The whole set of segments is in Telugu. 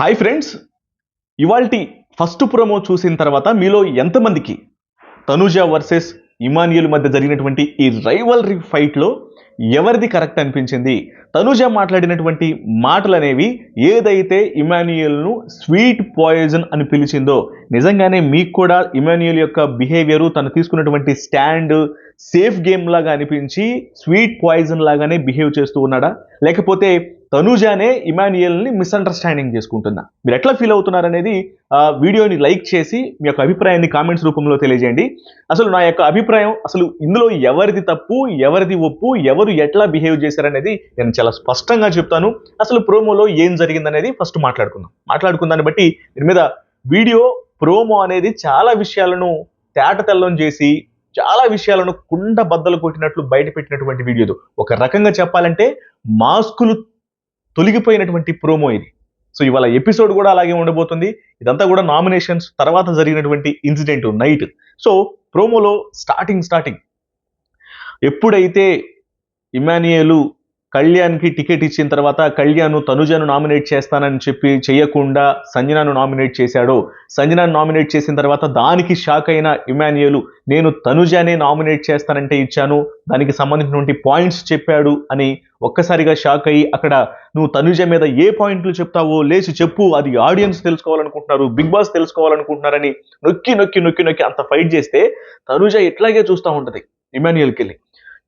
హాయ్ ఫ్రెండ్స్ ఇవాల్టి ఫస్ట్ ప్రోమో చూసిన తర్వాత మీలో ఎంతమందికి తనుజ వర్సెస్ ఇమానియుల్ మధ్య జరిగినటువంటి ఈ రైవల్రీ ఫైట్లో ఎవరిది కరెక్ట్ అనిపించింది? తనుజ మాట్లాడినటువంటి మాటలు అనేవి ఏదైతే ఇమాన్యుయల్ను స్వీట్ పాయిజన్ అని పిలిచిందో నిజంగానే మీకు కూడా ఇమాన్యుయల్ యొక్క బిహేవియరు తను తీసుకున్నటువంటి స్టాండ్ సేఫ్ గేమ్ లాగా అనిపించి స్వీట్ పాయిజన్ లాగానే బిహేవ్ చేస్తూ ఉన్నాడా? లేకపోతే తనుజానే ఇమాన్యుయల్ని మిస్అండర్స్టాండింగ్ చేసుకుంటున్నా? మీరు ఎట్లా ఫీల్ అవుతున్నారనేది వీడియోని లైక్ చేసి మీ యొక్క అభిప్రాయాన్ని కామెంట్స్ రూపంలో తెలియజేయండి. అసలు నా యొక్క అభిప్రాయం అసలు ఇందులో ఎవరిది తప్పు ఎవరిది ఒప్పు ఎవరు ఎట్లా బిహేవ్ చేశారనేది నేను చాలా స్పష్టంగా చెప్తాను. అసలు ప్రోమోలో ఏం జరిగిందనేది ఫస్ట్ మాట్లాడుకుందాం. మాట్లాడుకుందాన్ని బట్టి దీని మీద వీడియో ప్రోమో అనేది చాలా విషయాలను తేటతెల్లం చేసి చాలా విషయాలను కుండ బద్దలు కొట్టినట్లు బయట పెట్టినటువంటి ఒక రకంగా చెప్పాలంటే మాస్కులు తొలగిపోయినటువంటి ప్రోమో ఇది. సో ఇవాళ ఎపిసోడ్ కూడా అలాగే ఉండబోతుంది. ఇదంతా కూడా నామినేషన్స్ తర్వాత జరిగినటువంటి ఇన్సిడెంట్ నైట్. సో ప్రోమోలో స్టార్టింగ్ స్టార్టింగ్. ఎప్పుడైతే ఇమానియలు కళ్యాణ్కి టికెట్ ఇచ్చిన తర్వాత కళ్యాణ్ తనుజను నామినేట్ చేస్తానని చెప్పి చేయకుండా సంజనాను నామినేట్ చేశాడు. సంజనాను నామినేట్ చేసిన తర్వాత దానికి షాక్ అయిన ఇమాన్యుయల్ నేను తనుజానే నామినేట్ చేస్తానంటే ఇచ్చాను దానికి సంబంధించినటువంటి పాయింట్స్ చెప్పాడు అని ఒక్కసారిగా షాక్ అయ్యి అక్కడ నువ్వు తనుజ మీద ఏ పాయింట్లు చెప్తావో లేచి చెప్పు అది ఆడియన్స్ తెలుసుకోవాలనుకుంటున్నారు బిగ్ బాస్ తెలుసుకోవాలనుకుంటున్నారని నొక్కి నొక్కి నొక్కి నొక్కి అంత ఫైట్ చేస్తే తనుజ ఇట్లాగే చూస్తూ ఉంటుంది ఇమాన్యుయల్కి వెళ్ళి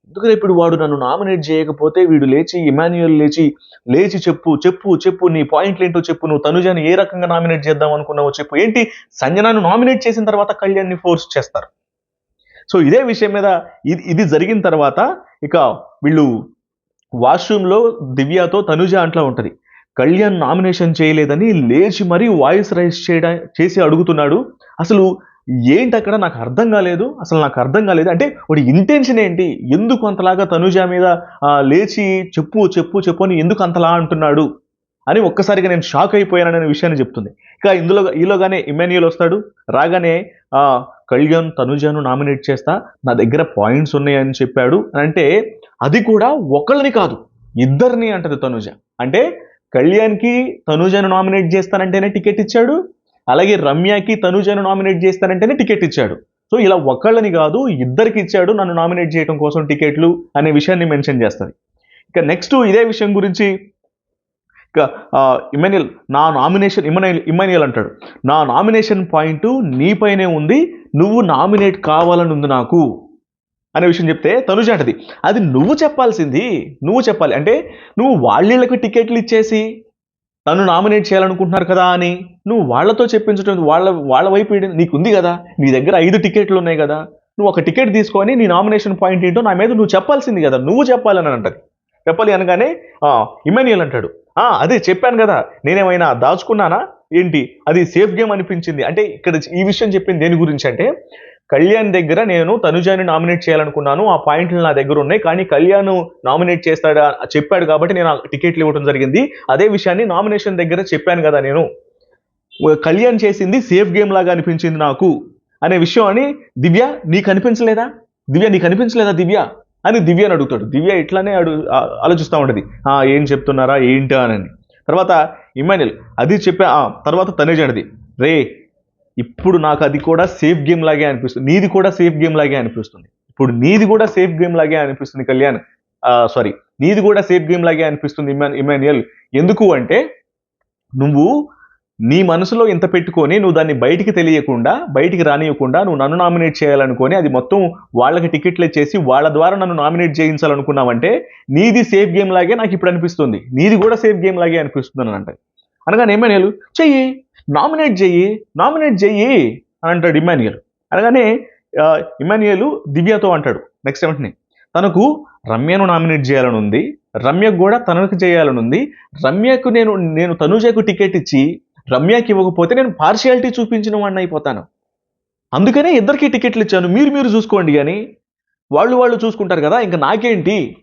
ఎందుకంటే ఇప్పుడు వాడు నన్ను నామినేట్ చేయకపోతే వీడు లేచి ఇమాన్యుయల్ లేచి లేచి చెప్పు చెప్పు చెప్పు నీ పాయింట్లు ఏంటో చెప్పు నువ్వు తనుజాని ఏ రకంగా నామినేట్ చేద్దాం అనుకున్నావో చెప్పు. ఏంటి? సంజనాను నామినేట్ చేసిన తర్వాత కళ్యాణ్ని ఫోర్స్ చేస్తారు. సో ఇదే విషయం మీద ఇది ఇది జరిగిన తర్వాత ఇక వీళ్ళు వాష్రూమ్లో దివ్యతో తనుజ అంట్లో ఉంటుంది. కళ్యాణ్ నామినేషన్ చేయలేదని లేచి మరీ వాయిస్ రైస్ చేయడం చేసి అడుగుతున్నాడు. అసలు ఏంటి అక్కడ నాకు అర్థం కాలేదు? అసలు నాకు అర్థం కాలేదు. అంటే వాడి ఇంటెన్షన్ ఏంటి? ఎందుకు అంతలాగా తనుజ మీద లేచి చెప్పు చెప్పు చెప్పు అని ఎందుకు అంతలా అంటున్నాడు? అని ఒక్కసారిగా నేను షాక్ అయిపోయాననే విషయాన్ని చెప్తుంది. ఇక ఇందులో ఈలోగానే ఇమాన్యుయల్ వస్తాడు. రాగానే కళ్యాణ్ తనుజను నామినేట్ చేస్తా. నా దగ్గర పాయింట్స్ ఉన్నాయని చెప్పాడు. అంటే అది కూడా ఒకళ్ళని కాదు ఇద్దరిని అంటది తనుజ. అంటే కళ్యాణ్కి తనుజను నామినేట్ చేస్తానంటేనే టికెట్ ఇచ్చాడు. అలాగే రమ్యకి తనుజను నామినేట్ చేస్తానంటేనే టికెట్ ఇచ్చాడు. సో ఇలా ఒకళ్ళని కాదు ఇద్దరికి ఇచ్చాడు నన్ను నామినేట్ చేయడం కోసం టికెట్లు అనే విషయాన్ని మెన్షన్ చేస్తుంది ఇక నెక్స్ట్ ఇదే విషయం గురించి ఇక ఇమాన్యుయల్ నా నామినేషన్ ఇమాన్యుయల్ ఇమాన్యుయల్ అంటాడు. నా నామినేషన్ పాయింట్ నీపైనే ఉంది నువ్వు నామినేట్ కావాలని ఉంది నాకు అనే విషయం చెప్తే తనుజ అంటది. అది నువ్వు చెప్పాల్సింది నువ్వు చెప్పాలి. అంటే నువ్వు వాళ్ళకి టికెట్లు ఇచ్చేసి తను నామినేట్ చేయాలనుకుంటున్నారు కదా అని నువ్వు వాళ్ళతో చెప్పించడం వాళ్ళ వాళ్ళ వైపు నీకుంది నీకు ఉంది కదా? నీ దగ్గర ఐదు టికెట్లు ఉన్నాయి కదా? నువ్వు ఒక టికెట్ తీసుకొని నీ నామినేషన్ పాయింట్ ఏంటో నా మీద నువ్వు చెప్పాల్సింది కదా. నువ్వు చెప్పాలని అంటది. చెప్పాలి అనగానే ఇమాన్యుయల్ అంటాడు. "ఆ, అదే చెప్పాను కదా. నేనేమైనా దాచుకున్నానా? ఏంటి? అది సేఫ్ గేమ్ అనిపించింది. అంటే ఇక్కడ ఈ విషయం చెప్పింది దేని గురించి అంటే కళ్యాణ్ దగ్గర నేను తనుజాని నామినేట్ చేయాలనుకున్నాను. ఆ పాయింట్లు నా దగ్గర ఉన్నాయి. కానీ కళ్యాణ్ నామినేట్ చేస్తాడా చెప్పాడు కాబట్టి నేను ఆ టికెట్లు ఇవ్వడం జరిగింది. అదే విషయాన్ని నామినేషన్ దగ్గర చెప్పాను కదా నేను. కళ్యాణ్ చేసింది సేఫ్ గేమ్ లాగా అనిపించింది నాకు. అనే విషయం అని దివ్య నీకు అనిపించలేదా? దివ్య నీకు అనిపించలేదా దివ్య? అని దివ్యని అడుగుతాడు. దివ్య ఇట్లానే అడు ఆలోచిస్తూ ఉంటుంది. "ఆ, ఏం చెప్తున్నారా ఏంటా అని. తర్వాత ఇమాన్యుల్ అది చెప్పా తర్వాత తనే జడది రే ఇప్పుడు నాకు అది కూడా సేఫ్ గేమ్ లాగే అనిపిస్తుంది. నీది కూడా సేఫ్ గేమ్ లాగే అనిపిస్తుంది. ఇప్పుడు నీది కూడా సేఫ్ గేమ్ లాగే అనిపిస్తుంది కళ్యాణ్. సారీ నీది కూడా సేఫ్ గేమ్ లాగే అనిపిస్తుంది ఇమాన్ ఇమాన్యుయల్ ఎందుకు అంటే నువ్వు నీ మనసులో ఇంత పెట్టుకొని నువ్వు దాన్ని బయటికి తెలియకుండా బయటికి రానియకుండా నువ్వు నన్ను నామినేట్ చేయాలనుకొని అది మొత్తం వాళ్ళకి టికెట్లు ఇచ్చేసి వాళ్ళ ద్వారా నన్ను నామినేట్ చేయించాలనుకున్నావంటే నీది సేఫ్ గేమ్ లాగే నాకు ఇప్పుడు అనిపిస్తుంది. నీది కూడా సేఫ్ గేమ్ లాగే అనిపిస్తుంది అని అంటే అనగానే ఏమైనా చెయ్యి. నామినేట్ చెయ్యి నామినేట్ చెయ్యి అని అంటాడు ఇమాన్యుయల్ అనగానే ఇమాన్యుయల్ దివ్యతో అంటాడు నెక్స్ట్ వెంటనే తనకు రమ్యను నామినేట్ చేయాలని ఉంది రమ్యకు కూడా తనకు చేయాలని ఉంది రమ్యకు నేను నేను తనుజకు టికెట్ ఇచ్చి రమ్యకి ఇవ్వకపోతే నేను పార్షియాలిటీ చూపించిన వాడిని అయిపోతాను. అందుకనే ఇద్దరికి టికెట్లు ఇచ్చాను మీరు మీరు చూసుకోండి కానీ వాళ్ళు వాళ్ళు చూసుకుంటారు కదా ఇంకా నాకేంటి?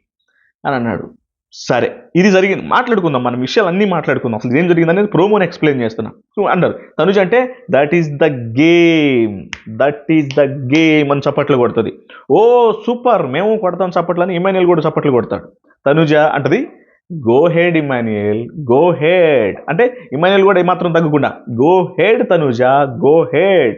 అని అన్నాడు. సరే ఇది జరిగింది. మాట్లాడుకుందాం మనం విషయాలు అన్నీ మాట్లాడుకుందాం. అసలు ఏం జరిగింది అనేది ప్రోమోని ఎక్స్ప్లెయిన్ చేస్తున్నా. సో అన్నారు తనుజ అంటే that is the game that is the game అని చప్పట్లు కొడుతుంది. ఓ సూపర్ మేము కొడతాం చప్పట్లు అని ఇమాన్యుల్ కూడా చప్పట్లు కొడతాడు. తనుజ అంటది go ahead Emmanuel go ahead అంటే ఇమాన్యుయల్ కూడా ఏమాత్రం తగ్గకుండా go ahead Tanuja go ahead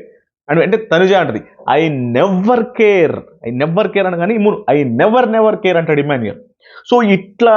and అంటే తనుజ అంటది I never care I never care అనగానే ఐ నెవర్ నెవర్ కేర్ అంటాడు ఇమాన్యుయల్. సో ఇట్లా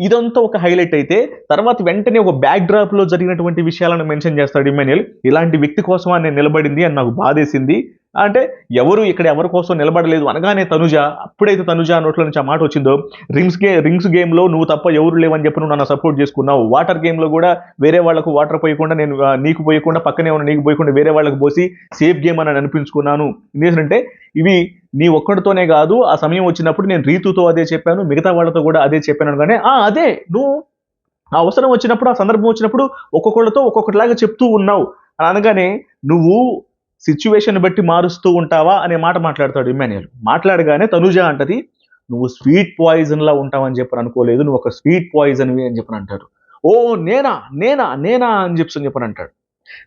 ఇదంతా ఒక హైలైట్ అయితే తర్వాత వెంటనే ఒక బ్యాక్ డ్రాప్లో జరిగినటువంటి విషయాలను మెన్షన్ చేస్తాడు ఇమాన్యుయల్ ఇలాంటి వ్యక్తి కోసం నేను నిలబడింది అని నాకు బాధేసింది. అంటే ఎవరు ఇక్కడ ఎవరి కోసం నిలబడలేదు అనగానే తనుజ అప్పుడైతే తనుజ నోట్ల నుంచి ఆ మాట వచ్చిందో రింగ్స్ గే రింగ్స్ గేమ్లో నువ్వు తప్ప ఎవరు లేవని చెప్పి నువ్వు నన్ను సపోర్ట్ చేసుకున్నావు. వాటర్ గేమ్లో కూడా వేరే వాళ్ళకు వాటర్ పోయకుండా నేను నీకు పోయకుండా పక్కనే ఉన్న నీకు పోయకుండా వేరే వాళ్ళకి పోసి సేఫ్ గేమ్ అని అనిపించుకున్నాను. ఎందుకంటే ఇవి నీ ఒక్కడితోనే కాదు ఆ సమయం వచ్చినప్పుడు నేను రీతుతో అదే చెప్పాను మిగతా వాళ్ళతో కూడా అదే చెప్పాను కానీ ఆ అదే నువ్వు ఆ అవసరం వచ్చినప్పుడు ఆ సందర్భం వచ్చినప్పుడు ఒక్కొక్కళ్ళతో ఒక్కొక్కటిలాగా చెప్తూ ఉన్నావు. అనగానే నువ్వు సిచ్యువేషన్ బట్టి మారుస్తూ ఉంటావా అనే మాట మాట్లాడతాడు ఇమ్మాన్యుయల్. మాట్లాడగానే తనుజ అంటది నువ్వు స్వీట్ పాయిజన్ లా ఉంటావని చెప్పని అనుకోలేదు నువ్వు ఒక స్వీట్ పాయిజన్ అని చెప్పని అంటాడు. ఓ నేనా నేనా నేనా అని చెప్పి చెప్పని అంటాడు.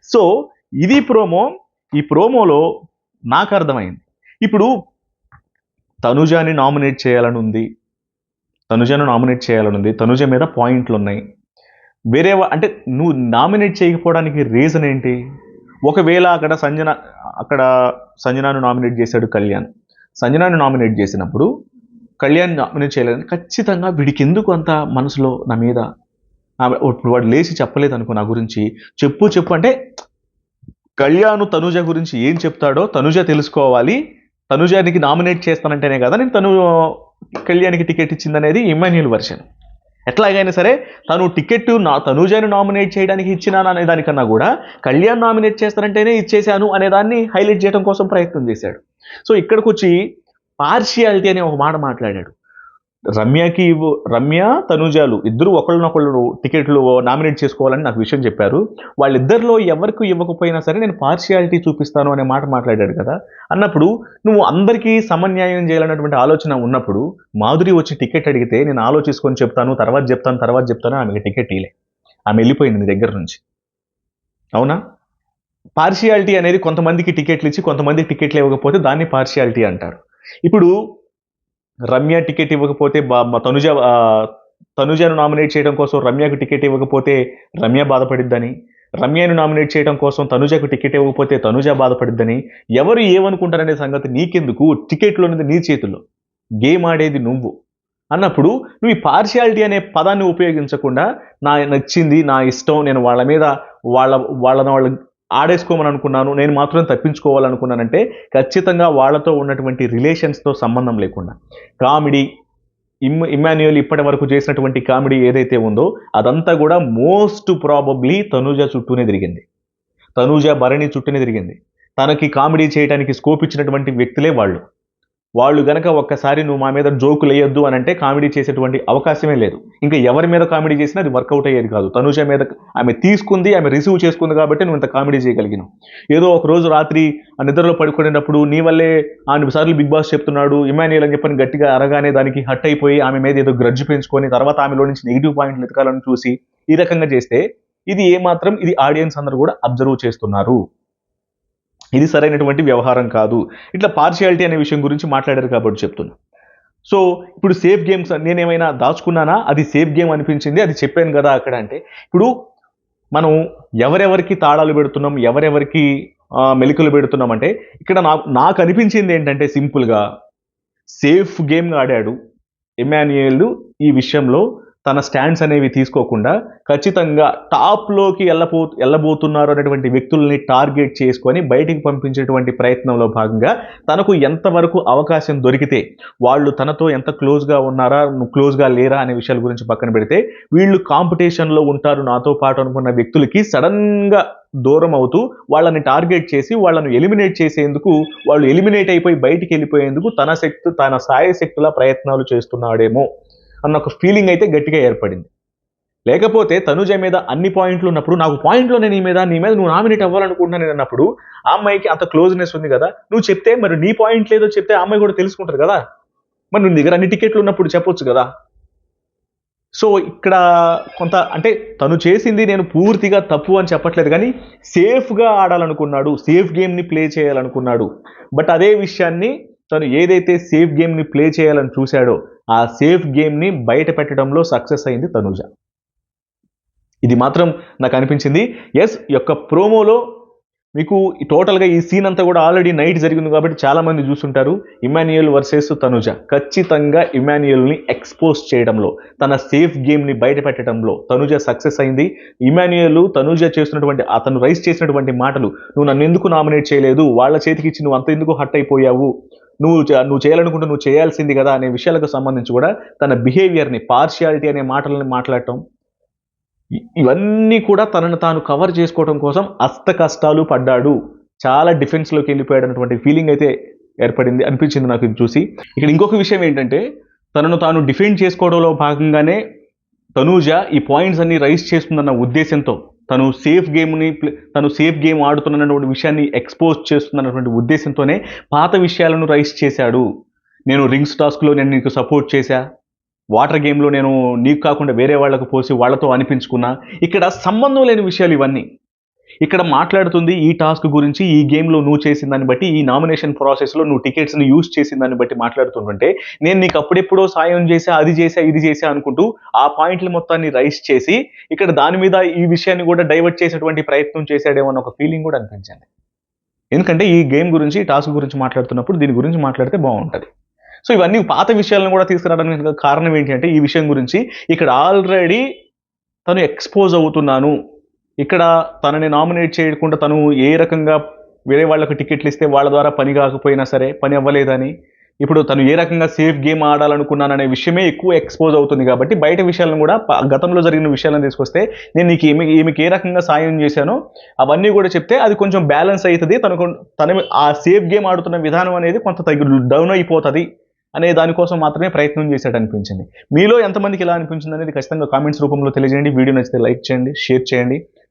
సో ఇది ప్రోమో ఈ ప్రోమోలో నాకు అర్థమైంది. ఇప్పుడు తనుజాని నామినేట్ చేయాలని ఉంది తనుజను నామినేట్ చేయాలని ఉంది తనుజ మీద పాయింట్లు ఉన్నాయి. వేరే అంటే నువ్వు నామినేట్ చేయకపోవడానికి రీజన్ ఏంటి? ఒకవేళ అక్కడ సంజన అక్కడ సంజనాను నామినేట్ చేశాడు కళ్యాణ్. సంజనాను నామినేట్ చేసినప్పుడు కళ్యాణ్ నామినేట్ చేయలేదని ఖచ్చితంగా వీడికి ఎందుకు అంత మనసులో నా మీద ఇప్పుడు వాడు లేచి చెప్పలేదు అనుకో నా గురించి చెప్పు చెప్పు అంటే కళ్యాణ్ తనుజ గురించి ఏం చెప్తాడో తనుజ తెలుసుకోవాలి. తనుజానికి నామినేట్ చేస్తానంటేనే కదా నేను తను కళ్యాణ్కి టికెట్ ఇచ్చిందనేది ఇమాన్యుల్ వర్షన్. ఎట్లాగైనా సరే తను టికెట్ నా తనుజాని నామినేట్ చేయడానికి ఇచ్చినాను అనే దానికన్నా కూడా కళ్యాణ్ నామినేట్ చేస్తానంటేనే ఇచ్చేశాను అనే దాన్ని హైలైట్ చేయడం కోసం ప్రయత్నం చేశాడు. సో ఇక్కడికి వచ్చి పార్షియాలిటీ అనే ఒక మాట మాట్లాడాడు. రమ్యకి ఇవ్వు రమ్య తనుజాలు ఇద్దరు ఒకళ్ళనొకళ్ళు టికెట్లు నామినేట్ చేసుకోవాలని నాకు విషయం చెప్పారు. వాళ్ళిద్దరిలో ఎవరికి ఇవ్వకపోయినా సరే నేను పార్షియాలిటీ చూపిస్తాను అనే మాట మాట్లాడాడు కదా. అన్నప్పుడు నువ్వు అందరికీ సమన్యాయం చేయాలన్నటువంటి ఆలోచన ఉన్నప్పుడు మాధురి వచ్చి టికెట్ అడిగితే నేను ఆలోచించుకొని చెప్తాను తర్వాత చెప్తాను తర్వాత చెప్తాను ఆమెకి టికెట్ ఇలే. ఆమె వెళ్ళిపోయింది నీ దగ్గర నుంచి. అవునా? పార్షియాలిటీ అనేది కొంతమందికి టికెట్లు ఇచ్చి కొంతమందికి టికెట్లు ఇవ్వకపోతే దాన్ని పార్షియాలిటీ అంటారు. ఇప్పుడు రమ్య టికెట్ ఇవ్వకపోతే బా- తనుజ తనుజను నామినేట్ చేయడం కోసం రమ్యకు టికెట్ ఇవ్వకపోతే రమ్య బాధపడిద్దని రమ్యను నామినేట్ చేయడం కోసం తనుజకు టికెట్ ఇవ్వకపోతే తనుజ బాధపడిద్దని ఎవరు ఏమనుకుంటారనే సంగతి నీకెందుకు? టికెట్లు అనేది నీ చేతుల్లో. గేమ్ ఆడేది నువ్వు. అన్నప్పుడు నువ్వు ఈ పార్షియాలిటీ అనే పదాన్ని ఉపయోగించకుండా నా నచ్చింది నా ఇష్టం నేను వాళ్ళ మీద వాళ్ళ వాళ్ళని వాళ్ళ ఆడేసుకోమని అనుకున్నాను నేను మాత్రం తప్పించుకోవాలనుకున్నానంటే ఖచ్చితంగా వాళ్ళతో ఉన్నటువంటి రిలేషన్స్తో సంబంధం లేకుండా. కామెడీ ఇమ్ ఇమాన్యుయల్ ఇప్పటి వరకు చేసినటువంటి కామెడీ ఏదైతే ఉందో అదంతా కూడా మోస్ట్ ప్రాబబ్లీ తనూజ చుట్టూనే తిరిగింది. తనూజ భరణి చుట్టూనే తిరిగింది. తనకి కామెడీ చేయడానికి స్కోప్ ఇచ్చినటువంటి వ్యక్తులే వాళ్ళు. వాళ్ళు గనక ఒక్కసారి నువ్వు మా మీద జోకులు వేయొద్దు అని అంటే కామెడీ చేసేటువంటి అవకాశమే లేదు. ఇంకా ఎవరి మీద కామెడీ చేసినా అది వర్కౌట్ అయ్యేది కాదు. తనుజ మీద ఆమె తీసుకుంది ఆమె రిసీవ్ చేసుకుంది కాబట్టి నువ్వు ఇంత కామెడీ చేయగలిగినావు. ఏదో ఒక రోజు రాత్రి ఆ నిద్రలో పడుకునేటప్పుడు నీ వల్లే ఆమె సార్లు బిగ్ బాస్ చెప్తున్నాడు ఇమాన్యుయల్ అని చెప్పని గట్టిగా అరగానే దానికి హట్ అయిపోయి ఆమె మీద ఏదో గ్రడ్జ్ పెంచుకొని తర్వాత ఆమెలో నుంచి నెగిటివ్ పాయింట్లు ఎతకాలని చూసి ఈ రకంగా చేస్తే ఇది ఏమాత్రం ఇది ఆడియన్స్ అందరూ కూడా అబ్జర్వ్ చేస్తున్నారు. ఇది సరైనటువంటి వ్యవహారం కాదు. ఇట్లా పార్షియాలిటీ అనే విషయం గురించి మాట్లాడారు కాబట్టి చెప్తున్నా. సో ఇప్పుడు సేఫ్ గేమ్స్ నేనేమైనా దాచుకున్నానా? అది సేఫ్ గేమ్ అనిపించింది అది చెప్పాను కదా అక్కడ అంటే. ఇప్పుడు మనం ఎవరెవరికి తాళాలు పెడుతున్నాం ఎవరెవరికి మెలికలు పెడుతున్నాం అంటే ఇక్కడ నాకు నాకు అనిపించింది ఏంటంటే సింపుల్గా సేఫ్ గేమ్ ఆడాడు ఎమాన్యుయల్ ఈ విషయంలో తన స్టాండ్స్ అనేవి తీసుకోకుండా ఖచ్చితంగా టాప్లోకి వెళ్ళబో వెళ్ళబోతున్నారు అనేటువంటి వ్యక్తుల్ని టార్గెట్ చేసుకొని బయటికి పంపించేటువంటి ప్రయత్నంలో భాగంగా తనకు ఎంతవరకు అవకాశం దొరికితే వాళ్ళు తనతో ఎంత క్లోజ్గా ఉన్నారా క్లోజ్గా లేరా అనే విషయాల గురించి పక్కన పెడితే వీళ్ళు కాంపిటీషన్లో ఉంటారు నాతో పాటు అనుకున్న వ్యక్తులకి సడన్గా దూరం అవుతూ వాళ్ళని టార్గెట్ చేసి వాళ్ళను ఎలిమినేట్ చేసేందుకు వాళ్ళు ఎలిమినేట్ అయిపోయి బయటికి వెళ్ళిపోయేందుకు తన శక్తి తన సాయశక్తుల ప్రయత్నాలు చేస్తున్నాడేమో. అన్న ఒక ఫీలింగ్ అయితే గట్టిగా ఏర్పడింది. లేకపోతే తనుజ మీద అన్ని పాయింట్లు ఉన్నప్పుడు నాకు పాయింట్లో నేను నీ మీద నీ మీద నువ్వు నామినేట్ అవ్వాలనుకుంటున్నాను నేను అన్నప్పుడు ఆ అమ్మాయికి అంత క్లోజ్నెస్ ఉంది కదా? నువ్వు చెప్తే మరి నీ పాయింట్ లేదో చెప్తే ఆ అమ్మాయి కూడా తెలుసుకుంటారు కదా? మరి నువ్వు దగ్గర అన్ని టికెట్లు ఉన్నప్పుడు చెప్పొచ్చు కదా? సో ఇక్కడ కొంత అంటే తను చేసింది నేను పూర్తిగా తప్పు అని చెప్పట్లేదు కానీ సేఫ్గా ఆడాలనుకున్నాడు సేఫ్ గేమ్ని ప్లే చేయాలనుకున్నాడు. బట్ అదే విషయాన్ని తను ఏదైతే సేఫ్ గేమ్ని ప్లే చేయాలని చూశాడో ఆ సేఫ్ గేమ్ని బయట పెట్టడంలో సక్సెస్ అయింది తనూజ. ఇది మాత్రం నాకు అనిపించింది. ఎస్ యొక్క ప్రోమోలో మీకు ఈ టోటల్గా ఈ సీన్ అంతా కూడా ఆల్రెడీ నైట్ జరిగింది కాబట్టి చాలామంది చూసుంటారు చూస్తుంటారు. Emmanuel versus Tanuja. ఖచ్చితంగా ఇమాన్యుయల్ని ఎక్స్పోజ్ చేయడంలో తన సేఫ్ గేమ్ని బయట పెట్టడంలో తనుజ సక్సెస్ అయింది. ఇమాన్యుయల్ తనుజ చేస్తున్నటువంటి అతను రైస్ చేసినటువంటి మాటలు నువ్వు నన్ను ఎందుకు నామినేట్ చేయలేదు? వాళ్ళ చేతికి ఇచ్చి నువ్వు అంత ఎందుకు హట్ అయిపోయావు? నువ్వు నువ్వు చేయాలనుకుంటే నువ్వు చేయాల్సింది కదా అనే విషయాలకు సంబంధించి కూడా తన బిహేవియర్ని పార్షియాలిటీ అనే మాటలని మాట్లాడటం ఇవన్నీ కూడా తనను తాను కవర్ చేసుకోవడం కోసం అస్త కష్టాలు పడ్డాడు. చాలా డిఫెన్స్లోకి వెళ్ళిపోయాడు అన్నటువంటి ఫీలింగ్ అయితే ఏర్పడింది అనిపించింది నాకు ఇది చూసి. ఇక్కడ ఇంకొక విషయం ఏంటంటే తనను తాను డిఫెండ్ చేసుకోవడంలో భాగంగానే తనూజ ఈ పాయింట్స్ అన్ని రైజ్ చేస్తుందన్న ఉద్దేశంతో తను సేఫ్ గేమ్ని ప్లే- తను సేఫ్ గేమ్ ఆడుతున్నటువంటి విషయాన్ని ఎక్స్పోజ్ చేస్తున్నటువంటి ఉద్దేశంతోనే పాత విషయాలను రైస్ చేశాడు. నేను రింగ్స్ టాస్క్లో నేను నీకు సపోర్ట్ చేశా. వాటర్ గేమ్లో నేను నీకు కాకుండా వేరే వాళ్ళకు పోసి వాళ్ళతో అనిపించుకున్నా. ఇక్కడ సంబంధం లేని విషయాలు ఇవన్నీ. ఇక్కడ మాట్లాడుతుంది ఈ టాస్క్ గురించి ఈ గేమ్లో నువ్వు చేసిన దాన్ని బట్టి ఈ నామినేషన్ ప్రాసెస్లో నువ్వు టికెట్స్ని యూజ్ చేసిన దాన్ని బట్టి మాట్లాడుతుంటుంటే నేను నీకు అప్పుడెప్పుడో సాయం చేసా అది చేసా ఇది చేసా అనుకుంటూ ఆ పాయింట్లు మొత్తాన్ని రైస్ చేసి ఇక్కడ దాని మీద ఈ విషయాన్ని కూడా డైవర్ట్ చేసేటువంటి ప్రయత్నం చేశాడేమో అన్న ఒక ఫీలింగ్ కూడా అనిపించింది. ఎందుకంటే ఈ గేమ్ గురించి టాస్క్ గురించి మాట్లాడుతున్నప్పుడు దీని గురించి మాట్లాడితే బాగుంటుంది. సో ఇవన్నీ పాత విషయాలను కూడా తీసుకురావడానికి కారణం ఏంటి అంటే ఈ విషయం గురించి ఇక్కడ ఆల్రెడీ తను ఎక్స్పోజ్ అవుతున్నాను ఇక్కడ తనని నామినేట్ చేయకుండా తను ఏ రకంగా వేరే వాళ్ళకు టికెట్లు ఇస్తే వాళ్ళ ద్వారా పని కాకపోయినా సరే పని అవ్వలేదని. ఇప్పుడు తను ఏ రకంగా సేఫ్ గేమ్ ఆడాలనుకున్నాననే విషయమే ఎక్కువ ఎక్స్పోజ్ అవుతుంది కాబట్టి బయట విషయాలను కూడా గతంలో జరిగిన విషయాలను తీసుకొస్తే నేను నీకు ఏమి ఈమెకి ఏ రకంగా సాయం చేశానో అవన్నీ కూడా చెప్తే అది కొంచెం బ్యాలెన్స్ అవుతుంది. తనకు తన ఆ సేఫ్ గేమ్ ఆడుతున్న విధానం అనేది కొంత తగ్గు డౌన్ అయిపోతుంది అనే దానికోసం మాత్రమే ప్రయత్నం చేశాడు అనిపించింది. మీలో ఎంతమందికి ఇలా అనిపించింది అనేది ఖచ్చితంగా కామెంట్స్ రూపంలో తెలియజేయండి. వీడియో నచ్చితే లైక్ చేయండి షేర్ చేయండి.